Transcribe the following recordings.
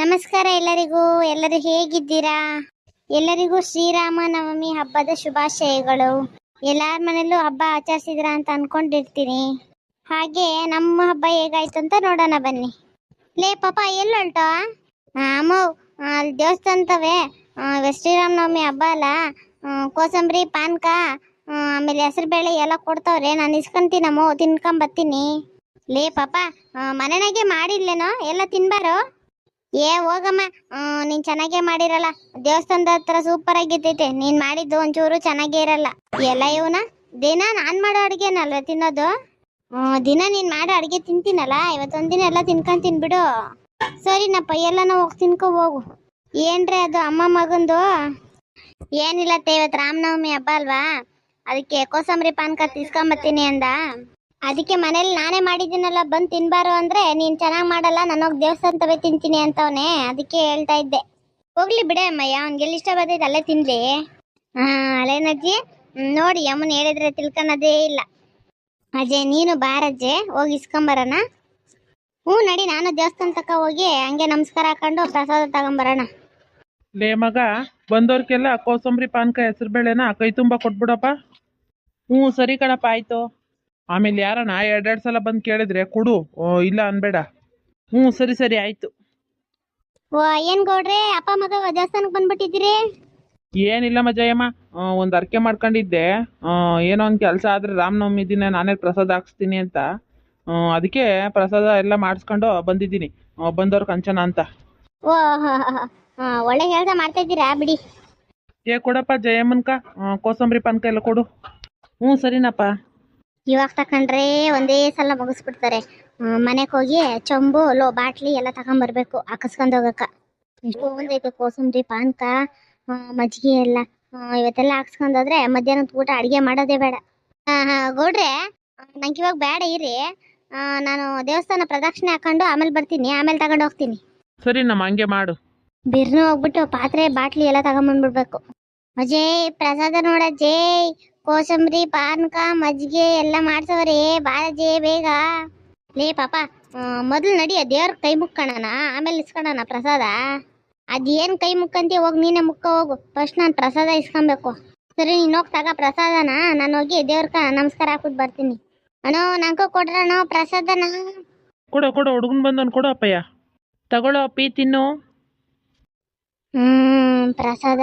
ನಮಸ್ಕಾರ ಎಲ್ಲರಿಗೂ. ಎಲ್ಲರೂ ಹೇಗಿದ್ದೀರಾ? ಎಲ್ಲರಿಗೂ ಶ್ರೀರಾಮ ನವಮಿ ಹಬ್ಬದ ಶುಭಾಶಯಗಳು. ಎಲ್ಲಾರ ಮನೆಯಲ್ಲೂ ಹಬ್ಬ ಆಚರಿಸಿದ್ರ ಅಂತ ಅನ್ಕೊಂಡಿರ್ತೀನಿ. ಹಾಗೆ ನಮ್ಮ ಹಬ್ಬ ಹೇಗಾಯ್ತು ಅಂತ ನೋಡೋಣ ಬನ್ನಿ. ಲೇ ಪಾಪ ಎಲ್ಲೊಲ್ಟ ಅಮ್ಮ ಅಲ್ಲಿ ದೇವಸ್ಥಾನತವೆ ಶ್ರೀರಾಮ ನವಮಿ ಹಬ್ಬ ಅಲ್ಲ? ಕೋಸಂಬರಿ, ಪಾನ್ಕ ಆಮೇಲೆ ಆಮೇಲೆ ಹೆಸರುಬೇಳೆ ಎಲ್ಲ ಕೊಡ್ತಾವ್ರೆ. ನಾನು ಇಸ್ಕೊಂತೀನಮ್ಮ ತಿನ್ಕೊಂಬರ್ತೀನಿ ಲೇ ಪಾಪ ಮನೆಯಾಗೆ ಮಾಡಿಲ್ಲೇನೋ? ಎಲ್ಲ ತಿನ್ಬಾರೋ? ಏ, ಹೋಗಮ್ಮ. ನೀನ್ ಚೆನ್ನಾಗೇ ಮಾಡಿರಲ್ಲ. ದೇವಸ್ಥಾನದ ಹತ್ರ ಸೂಪರ್ ಆಗಿದ್ದೈತೆ. ನೀನ್ ಮಾಡಿದ್ದು ಒಂಚೂರು ಚೆನ್ನಾಗೇ ಇರಲ್ಲ. ಎಲ್ಲ ಇವನ? ದಿನ ನಾನ್ ಮಾಡೋ ಅಡ್ಗೆನಲ್ವ ತಿನ್ನೋದು? ದಿನ ನೀನ್ ಮಾಡೋ ಅಡ್ಗೆ ತಿಂತೀನಲ್ಲ? ಇವತ್ತೊಂದಿನ ಎಲ್ಲ ಸರಿ ಬಿಡು. ಸರಿನಪ್ಪ, ಎಲ್ಲನ ಹೋಗಿ ತಿನ್ಕೊ ಹೋಗು. ಏನ್ರಿ ಅದು ಅಮ್ಮ ಮಗಂದು? ಏನಿಲ್ಲ ಇವತ್ತು ರಾಮನವಮಿ ಹಬ್ಬ ಅಲ್ವಾ? ಅದಕ್ಕೆ ಕೋಸಂಬರಿ ಪಾನ್ಕ ತಿಸ್ಕೊಂಬತ್ತೀನಿ ಅಂದ. ಅದಕ್ಕೆ ಮನೇಲಿ ನಾನೇ ಮಾಡಿದ್ದೀನಲ್ಲ, ಬಂದು ತಿನ್ಬಾರು ಅಂದ್ರೆ ನೀನು ಚೆನ್ನಾಗಿ ಮಾಡಲ್ಲ ನನಗೆ ದೇವಸ್ಥಾನ ತವೇ ತಿಂತೀನಿ ಅಂತವನೇ, ಅದಕ್ಕೆ ಹೇಳ್ತಾ ಇದ್ದೆ. ಹೋಗ್ಲಿ ಬಿಡೆ ಅಮ್ಮಯ್ಯ, ಅವ್ನಿಗೆ ಎಲ್ಲಿ ಇಷ್ಟ ಬರ್ತೈತೆ ಅಲ್ಲೇ ತಿನ್ಲಿ. ಹಾಂ ಅಲ್ಲೇನಜ್ಜಿ ನೋಡಿ, ಅಮ್ಮನ ಹೇಳಿದ್ರೆ ತಿಳ್ಕೊಳೋದೇ ಇಲ್ಲ. ಅಜಯ್ ನೀನು ಬಾರಜ್ಜೆ ಹೋಗಿ ಇಸ್ಕೊಂಬರೋಣ. ಹ್ಞೂ, ನಡಿ, ನಾನು ದೇವಸ್ಥಾನ ತಕ ಹೋಗಿ ಹಂಗೆ ನಮಸ್ಕಾರ ಹಾಕೊಂಡು ಪ್ರಸಾದ ತಗೊಂಬರೋಣ. ಲೇ ಮಗ ಬಂದವ್ರಿಗೆಲ್ಲ ಕೋಸಂಬರಿ ಹೆಸ್ರು ಬೇಳೆನಾ ಕೈ ತುಂಬ ಕೊಟ್ಬಿಡಪ್ಪ. ಹ್ಞೂ, ಸರಿ ಕಣಪ್ಪ, ಆಯ್ತು. ಆಮೇಲೆ ಯಾರಣ್ಣ ಎರಡೆರಡು ಸಲ ಬಂದು ಕೇಳಿದ್ರೆ ಕೊಡು ಇಲ್ಲ ಅನ್ಬೇಡ. ಹ್ಞೂ ಸರಿ ಸರಿ ಆಯ್ತು. ಓ ಏನ್ ಗೌಡ್ರೆ ಅಪ್ಪ ಮಗ ದೇವಸ್ಥಾನಕ್ಕೆ ಬಂದ್ಬಿಟ್ಟಿದ್ದೀರಿ? ಏನಿಲ್ಲ ಮಜಯಮ್ಮ ಒಂದು ಅರ್ಕೆ ಮಾಡ್ಕೊಂಡಿದ್ದೆ. ಆ, ಏನೋ ಒಂದು ಕೆಲಸ ಆದರೆ ರಾಮನವಮಿ ದಿನ ನಾನೇ ಪ್ರಸಾದ ಹಾಕ್ಸ್ತೀನಿ ಅಂತ. ಅದಕ್ಕೆ ಪ್ರಸಾದ ಎಲ್ಲ ಮಾಡಿಸ್ಕೊಂಡು ಬಂದಿದ್ದೀನಿ. ಬಂದವ್ರು ಕಂಚನ ಅಂತ. ಓ ಹ, ಹ, ಹ. ಹಾ, ಒಳ್ಳೆ ಕೆಲಸ ಮಾಡ್ತಾ ಇದ್ದೀರಾ ಬಿಡಿ. ಏ ಕೊಡಪ್ಪ ಜಯಮ್ಮನ್ಕ ಆ, ಕೋಸಂಬರಿ ಪಾನ್ಕ ಎಲ್ಲ ಕೊಡು. ಹ್ಞೂ ಸರಿನಪ್ಪ. ಇವಾಗ ತಕೊಂಡ್ರೆ ಒಂದೇ ಸಲ ಮುಗಿಸ್ಬಿಡ್ತಾರೆ. ಮನೆಗೆ ಹೋಗಿ ಚೊಂಬು ಲೋ ಬಾಟ್ಲಿ ಎಲ್ಲ ತಗೊಂಬರ್ಬೇಕು ಹಾಕಿಸ್ಕೊಂಡ್ ಹೋಗಾಕ ಎಷ್ಟು ಒಂದೈತೆ ಕೋಸಂಬರಿ ಪಾನ್ಕ ಮಜ್ಜಿಗೆ ಎಲ್ಲ. ಇವತ್ತೆಲ್ಲ ಹಾಕ್ಸ್ಕೊಂಡೋದ್ರೆ ಮಧ್ಯಾಹ್ನದ ಊಟ ಅಡಿಗೆ ಮಾಡೋದೇ ಬೇಡ. ಹಾ ಹಾ ಗೌಡ್ರೆ ನಂಗೆ ಇವಾಗ ಬೇಡ ಇರಿ. ನಾನು ದೇವಸ್ಥಾನ ಪ್ರದಕ್ಷಿಣೆ ಹಾಕೊಂಡು ಆಮೇಲೆ ಬರ್ತೀನಿ ಆಮೇಲೆ ತಗೊಂಡು ಹೋಗ್ತೀನಿ. ಸರಿ ನಮ್ಮ ಹಂಗೆ ಮಾಡು. ಬಿರ್ನು ಹೋಗ್ಬಿಟ್ಟು ಪಾತ್ರೆ ಬಾಟ್ಲಿ ಎಲ್ಲ ತಗೊಂಬಂದ್ಬಿಡ್ಬೇಕು. ಅಜಯ್ ಪ್ರಸಾದ ನೋಡ ನೋಡಜ್ಜಯ್ ಕೋಸಂಬರಿ ಪಾನಕ ಮಜ್ಜಿಗೆ ಎಲ್ಲ ಮಾಡ್ಸವ್ರೆ. ಬಾರಜೆ ಬೇಗ. ಲೇ ಪಾಪ ಮೊದಲು ನಡಿ ನಡಿಯ ದೇವ್ರ ಕೈ ಮುಕ್ಕೋಣ ಆಮೇಲೆ ಇಸ್ಕೊಳಣ ಪ್ರಸಾದ? ಅದೇನ್ ಕೈ ಮುಕ್ಕಂತೀಯ ಹೋಗಿ ನೀನೆ ಮುಕ್ಕ ಹೋಗು. ಫಸ್ಟ್ ನಾನು ಪ್ರಸಾದ ಇಸ್ಕೊಬೇಕು. ಸರಿ ನೀನು ಹೋಗಿ ತಗ ಪ್ರಸಾದನ. ನಾನು ಹೋಗಿ ದೇವ್ರಕ ನಮಸ್ಕಾರ ಹಾಕ್ಬಿಟ್ಟು ಬರ್ತೀನಿ. ಅಣ್ಣೋ ನಂಗೂ ಕೊಡ್ರಣ್ಣ ಪ್ರಸಾದನ. ಕೊಡು ಕೊಡು ಹುಡುಗನ್ ಬಂದನ್ ಕೊಡು ಅಪ್ಪಯ್ಯ. ತಗೊಳ್ಳೋ ಅಪ್ಪಿ ತಿನ್ನು. ಹ್ಮ್ ಪ್ರಸಾದ.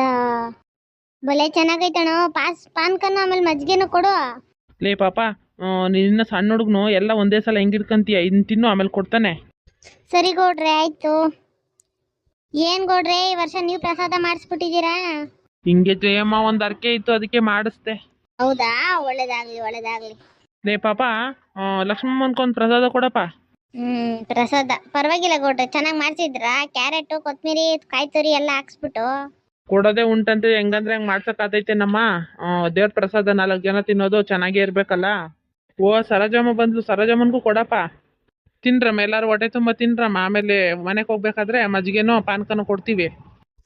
ಬಲೆ ಚೆನ್ನಾಗೈತಣ ಪಾಸ್ ಪಾನ್ಕನ್ನು ಆಮೇಲೆ ಮಜ್ಜಿಗೆನೂ ಕೊಡು. ಲೇ ಪಾಪ ನಿನ್ನ ಸಣ್ಣ ಹುಡುಗನು ಎಲ್ಲ ಒಂದೇ ಸಲ ಹೆಂಗೆ ಇಟ್ಕೊಂತೀಯ ಇನ್ನು ತಿನ್ನು ಆಮೇಲೆ ಕೊಡ್ತಾನೆ. ಸರಿ ಗೌಡ್ರೆ ಆಯ್ತು. ಏನ್ ಗೌಡ್ರೆ ಈ ವರ್ಷ ನೀವು ಪ್ರಸಾದ ಮಾಡಿಸ್ಬಿಟ್ಟಿದ್ದೀರಾ? ಹಿಂಗೆ ಜಯಮ್ಮ ಒಂದು ಅರ್ಕೆ ಇತ್ತು ಅದಕ್ಕೆ ಮಾಡಿಸ್ದೆ. ಹೌದಾ? ಒಳ್ಳೇದಾಗ್ಲಿ ಒಳ್ಳೇದಾಗ್ಲಿ. ಲೇ ಪಾಪ ಲಕ್ಷ್ಮಮ್ಮ ಲಕ್ಷ್ಮಮ್ಮನ್ಕೊಂದು ಪ್ರಸಾದ ಕೊಡಪ್ಪ. ಹ್ಮ್ ಪ್ರಸಾದ. ಪರವಾಗಿಲ್ಲ ಗೌಡ್ರೆ ಚೆನ್ನಾಗಿ ಮಾಡ್ಸಿದ್ರಾ? ಕ್ಯಾರೆಟ್ ಕೊತ್ತಂಬರಿ ಕಾಯಿ ತುರಿ ಎಲ್ಲ ಹಾಕ್ಸ್ಬಿಟ್ಟು. ಕೊಡೋದೇ ಉಂಟಂತೆ ಹೆಂಗಂದ್ರೆ ಹೆಂಗ್ ಮಾಡ್ಸಕ್ಕಾತೈತೆ ನಮ್ಮ ಆ, ದೇವ್ರ ಪ್ರಸಾದ ನಾಲ್ಕು ಜನ ತಿನ್ನೋದು ಚೆನ್ನಾಗೇ ಇರ್ಬೇಕಲ್ಲ? ಓ ಸರೋಜಮ್ಮ ಬಂದ್ಲು ಸರೋಜಮ್ಮನ್ಗೂ ಕೊಡಪ್ಪ. ತಿನ್ರಮ್ಮ ಎಲ್ಲಾರು ಹೊಟ್ಟೆ ತುಂಬ ತಿನ್ರಮ್ಮ. ಆಮೇಲೆ ಮನೆಗೆ ಹೋಗ್ಬೇಕಾದ್ರೆ ಮಜ್ಜಿಗೆನೋ ಪಾನ್ಕನೋ ಕೊಡ್ತೀವಿ.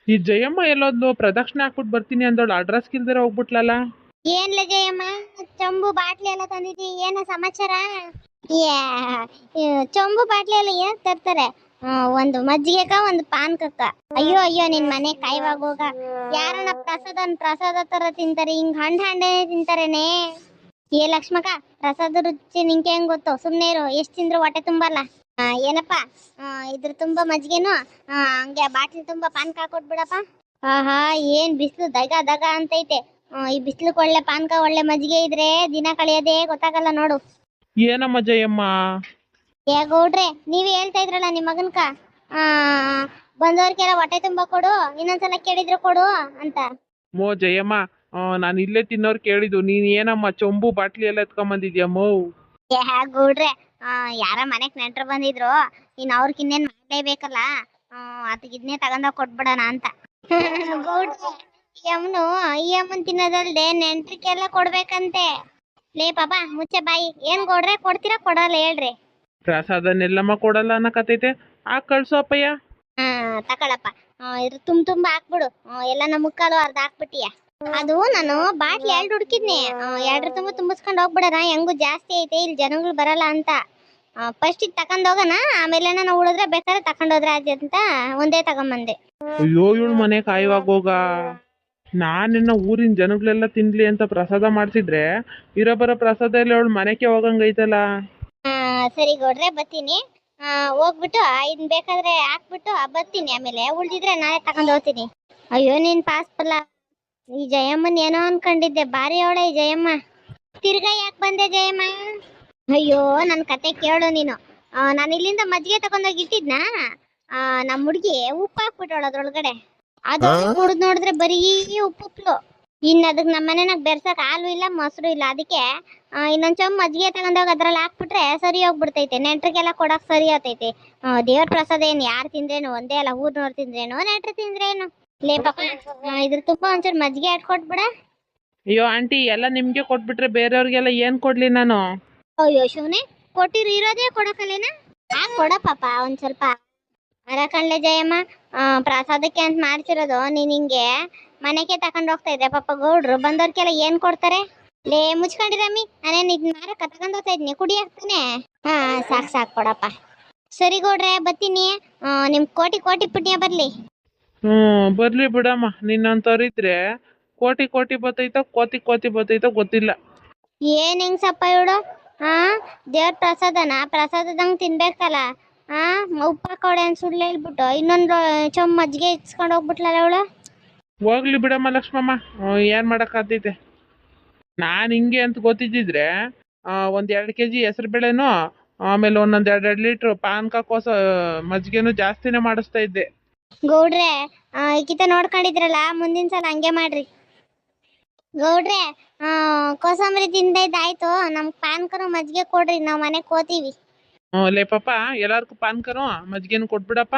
ಈ ಜಯಮ್ಮ ಎಲ್ಲೋದ್ಲು ಪ್ರದಕ್ಷಿಣೆ ಹಾಕ್ಬಿಟ್ಟು ಬರ್ತೀನಿ ಅಂದೋಳು. ಅಡ್ರೆಸ್ ಕಿಲ್ದಿರ ಹೋಗ್ಬಿಟ್ಲಲ್ಲ? ಏನ್ಲ ಜಯಮ್ಮ? ಚಂಬು ಬಾಟ್ಲಿ ಎಲ್ಲ ತಂದಿದ್ದಿ ಏನ ಸಮಾಚಾರ? ಚಂಬು ಬಾಟ್ಲಿ ಎಲ್ಲ ಏನ್ ತರ್ತಾರೆ? ಒಂದು ಮಜ್ಜಿಗೆಕ, ಒಂದು ಪಾನ್ಕಕ್ಕ. ಅಯ್ಯೋ ಅಯ್ಯೋ, ನಿನ್ ಮನೆ ಕಾಯ್ವಾಗ ಹೋಗ. ಯಾರನ್ನ ಪ್ರಸಾದ ಪ್ರಸಾದ ತರ ತಿಂತಾರೆ, ಹಿಂಗ್ ಹಂಡ್ ಹಂಡೇನೆ ತಿಂತಾರೇನೆ? ಏ ಲಕ್ಷ್ಮಕ ಪ್ರಸಾದ ರುಚಿ ನಿಂಗೆ ಹೆಂಗ್ ಗೊತ್ತು? ಸುಮ್ನೆ ಇರು, ಎಷ್ಟ್ ತಿಂದ್ರು ಹೊಟ್ಟೆ ತುಂಬಲ್ಲ. ಏನಪ್ಪ? ಇದ್ರ ತುಂಬಾ ಮಜ್ಜಿಗೆನು ಹಂಗೆ ಬಾಟ್ಲಿ ತುಂಬಾ ಪಾನ್ಕ ಕೊಟ್ಬಿಡಪ್ಪ. ಆಹಾ, ಏನ್ ಬಿಸಿಲು ದಗ ದಗ ಅಂತೈತೆ. ಈ ಬಿಸಿಲು ಒಳ್ಳೆ ಪಾನ್ಕ, ಒಳ್ಳೆ ಮಜ್ಜಿಗೆ ಇದ್ರೆ ದಿನ ಕಳೆಯೋದೇ ಗೊತ್ತಾಗಲ್ಲ ನೋಡು. ಏನಮ್ಮ ಜಯಮ್ಮ? ಏ ಗೌಡ್ರೆ ನೀವ್ ಹೇಳ್ತಾ ಇದ್ರಲ್ಲ ನಿಮ್ಮ ಮಗನ್ಕ? ಆ ಬಂದವ್ರಿಗೆಲ್ಲ ಹೊಟ್ಟೆ ತುಂಬಾ ಕೊಡು ಇನ್ನೊಂದ್ಸಲ ಕೇಳಿದ್ರು ಕೊಡು ಅಂತ. ಮೋ ಜಯಮ್ಮ ನಾನು ಇಲ್ಲೇ ತಿನ್ನೋರು ಕೇಳಿದ್ದು ನೀನ್ ಏನಮ್ಮ ಚೊಂಬು ಬಾಟ್ಲಿ ಎಲ್ಲ ಎತ್ಕೊಂಬಂದಿದ್ಯಮ್ಮೋ ಏ ಗೌಡ್ರೆ ಆ, ಯಾರ ಮನೆಗ್ ನೆಂಟ್ರು ಬಂದಿದ್ರು ಇನ್ ಅವ್ರಿಗೆ ಇನ್ನೇನ್ ಮಾಡ್ಲೇಬೇಕಲ್ಲ ಅದಕ್ಕೆ ಇದನ್ನೇ ತಗೊಂಡೋಗ್ ಕೊಟ್ಬಿಡೋಣ ಅಂತ. ಗೌಡ್ರೆ ಈ ಅಮ್ಮನು ಈ ಅಮ್ಮನ್ ತಿನ್ನೋದಲ್ದೆ ನೆಂಟ್ರಿಗೆಲ್ಲ ಕೊಡ್ಬೇಕಂತೆ. ಲೇ ಪಾಪ ಮುಚ್ಚೆ ಬಾಯಿ ಏನ್ ಗೌಡ್ರೆ ಕೊಡ್ತೀರಾ ಕೊಡಲ್ಲ ಹೇಳ್ರಿ. ಪ್ರಸಾದನೆಲ್ಲಮ್ಮ ಕೊಡಲ್ಲ ಅನ್ನಕತ್ತೈತೆ. ಆ ಕಳ್ಸು ಅಪ್ಪಯ್ಯ. ಹಾ ತಕೊಳಪ್ಪ ಇದು ತುಂಬ ತುಂಬ ಹಾಕ್ಬಿಡು. ಎಲ್ಲ ನಮ್ಮ ಮುಕ್ಕಾಲು ಅರ್ಧ ಹಾಕ್ಬಿಟ್ಟಿಯ. ಅದು ನಾನು ಬಾಟ್ಲಿ ಎರಡು ಹುಡುಕಿದ್ನಿ. ಎರಡು ತುಂಬ ತುಂಬಿಸ್ಕೊಂಡು ಹೋಗ್ಬಿಡೋಣ. ಹೆಂಗು ಜಾಸ್ತಿ ಐತೆ ಇಲ್ಲಿ ಜನಗಳು ಬರಲ್ಲ ಅಂತ. ಫಸ್ಟ್ ಇದು ತಗೊಂಡ್ ಹೋಗೋಣ. ಆಮೇಲೆ ನಾನು ಉಳಿದ್ರೆ ಬೇಕಾದ್ರೆ ತಗೊಂಡೋದ್ರೆ ಆದ್ಯ ಅಂತ ಒಂದೇ ತಗೊಂಬಂದೆ. ಅಯ್ಯೋ ಇವಳು ಮನೆ ಕಾಯುವಾಗೋಗ ನಾನಿನ್ನ ಊರಿನ ಜನಗಳೆಲ್ಲ ತಿನ್ಲಿ ಅಂತ ಪ್ರಸಾದ ಮಾಡಿಸಿದ್ರೆ ಇರೋ ಬರೋ ಪ್ರಸಾದ ಎಲ್ಲ ಅವಳು ಮನೆಗೆ ಹೋಗಂಗೈತಲ್ಲ ಸರಿ ಗೌಡ್ರೆ ಬರ್ತೀನಿ. ಆ, ಹೋಗ್ಬಿಟ್ಟು ಇದನ್ ಬೇಕಾದ್ರೆ ಹಾಕ್ಬಿಟ್ಟು ಬರ್ತೀನಿ ಆಮೇಲೆ. ಉಳ್ದಿದ್ರೆ ನಾಳೆ ತಗೊಂಡ್ ಹೋಗ್ತೀನಿ. ಅಯ್ಯೋ ನೀನ್ ಪಾಸ್ ಬಲ್ಲ ಈ ಜಯಮ್ಮನ್ ಏನೋ ಅನ್ಕೊಂಡಿದ್ದೆ. ಬಾರಿ ಅವಳೆ ಈ ಜಯಮ್ಮ. ತಿರ್ಗಾ ಯಾಕೆ ಬಂದೆ ಜಯಮ್ಮ? ಅಯ್ಯೋ ನನ್ ಕತೆ ಕೇಳು ನೀನು. ನಾನು ಇಲ್ಲಿಂದ ಮಜ್ಜಿಗೆ ತಗೊಂಡೋಗಿ ಇಟ್ಟಿದ್ನಾ? ನಮ್ಮ ನಮ್ ಹುಡ್ಗಿ ಉಪ್ಪು ಹಾಕ್ಬಿಟ್ಟವಳ ಅದ್ರೊಳಗಡೆ ಅದು ಕುಡ್ದು ನೋಡಿದ್ರೆ ಬರೀ ಉಪ್ಪು ಉಪ್ಪು. ಇನ್ನು ಅದಕ್ಕೆ ನಮ್ಮ ಮನೆನಾಗ ಬೆರ್ಸಕ್ ಹಾಲು ಇಲ್ಲ ಮೊಸರು ಇಲ್ಲ. ಅದಕ್ಕೆ ಆ, ಇನ್ನೊಂದ್ ಚಮ್ ಮಜ್ಜಿಗೆ ತಗೊಂಡೋಗಿ ಅದ್ರಲ್ಲಿ ಹಾಕ್ಬಿಟ್ರೆ ಸರಿ ಹೋಗ್ಬಿಡ್ತೈತೆ. ನೆಂಟ್ರಿಗೆಲ್ಲ ಕೊಡಕ್ ಸರಿ ಆತೈತೆ. ದೇವ್ರ ಪ್ರಸಾದ ಏನ್ ಯಾರು ತಿಂದ್ರೇನು? ಒಂದೇ ಅಲ್ಲ ಊರ್ನವ್ರು ತಿಂದ್ರೇನು? ನೆಂಟ್ರು ತಿಂದ್ರೇನು? ಲೇ ಪಾಪ ಇದ್ರ ತುಪ್ಪ ಒಂಚೂರು ಮಜ್ಜಿಗೆ ಆಡ್ಕೊಟ್ಬಿಡ ಅಯ್ಯೋ ಆಂಟಿ ಎಲ್ಲ ನಿಮ್ಗೆ ಕೊಟ್ಬಿಟ್ರೆ ಬೇರೆಯವ್ರಿಗೆಲ್ಲ ಏನ್ ಕೊಡ್ಲಿ ನಾನು? ಅಯ್ಯೋ ಶಿವನೇ ಕೊಟ್ಟಿರು ಇರೋದೇ ಕೊಡಕಲ್ಲೇನ ಕೊಡ ಪಾಪ ಒಂದ್ ಸ್ವಲ್ಪ. ಅರ ಕಣ್ಲೆ ಜಯಮ್ಮ ಆ, ಪ್ರಸಾದಕ್ಕೆ ಅಂತ ಮಾಡ್ತಿರೋದು ನೀನ್ ಹಿಂಗೆ. ಮನೆಗೆ ತಕೊಂಡ್ ಹೋಗ್ತಾ ಇದ್ರೆ ಪಾಪ ಗೌಡ್ರು ಬಂದವ್ರಿಗೆಲ್ಲ ಏನ್ ಕೊಡ್ತಾರೆ? ಲೇ ಮುಚ್ಕೊಂಡಿರಮ್ಮಿ ನಾನೇನ್ ಇದ್ ಮಾರಕ ತಗೊಂಡ್ ಹೋಗ್ತಾ ಇದ್ನಿ ಕುಡಿ ಹಾಕ್ತಾನೆ ಹಾ ಸಾಕ್ ಸಾಕ್ ಕೊಡಪ್ಪ. ಸರಿ ಗೌಡ್ರೆ ಬತ್ತೀನಿ ನಿಮ್ ಕೋಟಿ ಕೋಟಿ ಪುಣ್ಯ ಬರ್ಲಿ. ಹ್ಮ್ ಬರ್ಲಿ ಬಿಡಮ್ಮ. ನಿನ್ನಂತವ್ರಿದ್ರೆ ಕೋಟಿ ಕೋಟಿ ಬತ್ತೈತೋ ಕೋತಿ ಕೋತಿ ಬತ್ತೈತೋ ಗೊತ್ತಿಲ್ಲ. ಏನ್ ಹೆಂಗ್ಸಪ್ಪ ಇವಳು? ಹಾ ದೇವ್ರ ಪ್ರಸಾದನ? ಪ್ರಸಾದದಂಗ್ ತಿನ್ಬೇಕಲ್ಲ. ಹಾ ಉಪ್ಪ ಕೊಡೆ ಸುಳ್ಳು ಹೇಳ್ಬಿಟ್ಟು ಇನ್ನೊಂದು ಚೊಮ್ ಮಜ್ಜಿಗೆ ಇಸ್ಕೊಂಡು ಹೋಗ್ಬಿಟ್ಲಲ್ಲ ಇವಳು ಹೋಗ್ಲಿ ಬಿಡಮ್ಮ ಲಕ್ಷ್ಮಮ್ಮ. ಏನು ಮಾಡೋಕ್ಕಾಗ್ತೈತೆ ನಾನು ಹಿಂಗೆ ಅಂತ ಗೊತ್ತಿದ್ದಿದ್ರೆ ಒಂದು ಎರಡು ಕೆ ಜಿ ಹೆಸರುಬೇಳೆನೂ ಆಮೇಲೆ ಒಂದೊಂದು ಎರಡು ಎರಡು ಲೀಟ್ರ್ ಪಾನ್ಕ ಕೋಸ ಮಜ್ಜಿಗೆನೂ ಜಾಸ್ತಿನೇ ಮಾಡಿಸ್ತಾ ಇದ್ದೆ. ಗೌಡ್ರೆ ಈಕಿತ ನೋಡ್ಕೊಂಡಿದ್ರಲ್ಲ ಮುಂದಿನ ಸಲ ಹಂಗೆ ಮಾಡ್ರಿ. ಗೌಡ್ರೆ ಕೋಸಂಬರಿ ತಿಂದೈದಾಯ್ತು ನಮ್ ಪಾನ್ಕರು ಮಜ್ಜಿಗೆ ಕೊಡ್ರಿ ನಾವು ಮನೆ ಕೋತೀವಿ ಹ್ಞೂ ಲೇ ಪಾಪ ಎಲ್ಲರಿಗೂ ಪಾನ್ಕರು ಮಜ್ಜಿಗೆನು ಕೊಟ್ಬಿಡಪ್ಪ.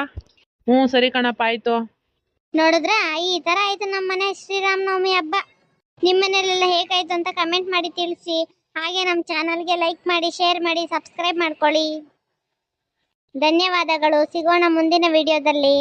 ಹ್ಞೂ ಸರಿ ಕಣಪ್ಪ ಆಯಿತು. ನೋಡಿದ್ರ, ಈ ತರ ಆಯ್ತು ನಮ್ಮ ಮನೆ ಶ್ರೀರಾಮನವಮಿ ಹಬ್ಬ. ನಿಮ್ಮ ಮನೇಲೆಲ್ಲ ಹೇಗಾಯ್ತು ಅಂತ ಕಮೆಂಟ್ ಮಾಡಿ ತಿಳಿಸಿ. ಹಾಗೆ ನಮ್ಮ ಚಾನಲ್ಗೆ ಲೈಕ್ ಮಾಡಿ ಶೇರ್ ಮಾಡಿ ಸಬ್ಸ್ಕ್ರೈಬ್ ಮಾಡ್ಕೊಳ್ಳಿ. ಧನ್ಯವಾದಗಳು. ಸಿಗೋಣ ಮುಂದಿನ ವಿಡಿಯೋದಲ್ಲಿ